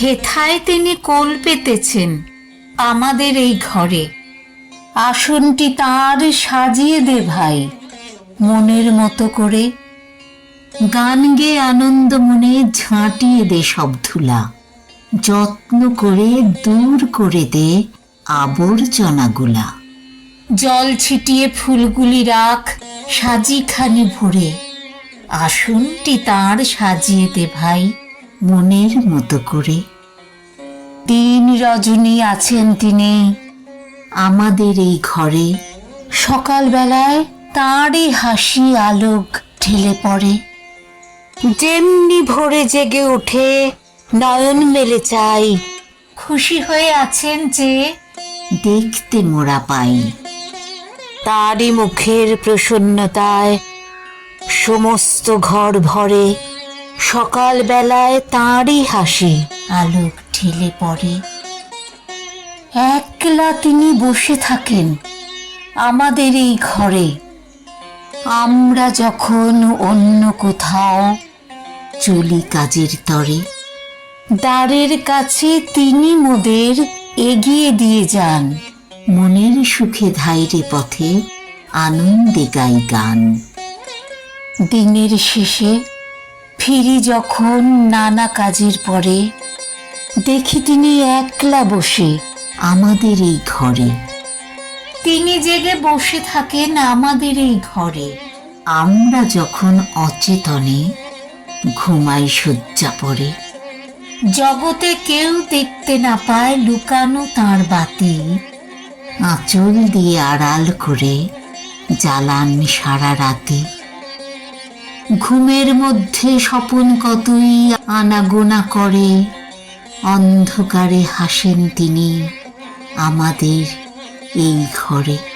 হেথায় তিনি কোল পেতেছেন আমাদের এই ঘরে। আসনটি তার সাজিয়ে দে ভাই, মনের মতো করে। গান গেয়ে আনন্দ মনে ঝাঁটিয়ে দে সব ধুলা, যত্ন করে দূর করে দে আবর্জনাগুলা জল ছিটিয়ে ফুলগুলি রাখ সাজিখানি ভরে, আসনটি তার সাজিয়ে দে ভাই। মনের মতো করে। দিন রজনী আছেন তিনি আমাদের এই ঘরে। সকালবেলায় তাঁরই হাসি আলোক ঢেলে পড়ে। যেমনি ভোরে জেগে ওঠে, নয়ন মেলে চাই। খুশি হয়ে আছেন যে দেখতে মোরা পাই। তারই মুখের প্রসন্নতায় সমস্ত ঘর ভরে সকাল বেলায় তাঁরই হাসি, আলোক ঢেলে পড়ে। একলা তিনি বসে থাকেন আমাদের এই ঘরে। আমরা যখন অন্য কোথাও চলি কাজের তরে, দ্বারের কাছে তিনি মোদের এগিয়ে দিয়ে যান। মনের সুখে ধাইরে পথে আনন্দে গাই গান। দিনের শেষে ফিরি যখন নানা কাজের পরে, দেখি তিনি একলা বসে আমাদের এই ঘরে। তিনি জেগে বসে থাকেন আমাদের এই ঘরে। আমরা যখন অচেতনে ঘুমাই শয্যা পড়ে জগতে কেউ দেখতে না পায় লুকানো তার বাতি। আঁচল দিয়ে আড়াল করে জ্বালান সারা রাতে। ঘুমের মধ্যে স্বপন কতই আনাগোনা করে অন্ধকারে হাসেন তিনি আমাদের এই ঘরে।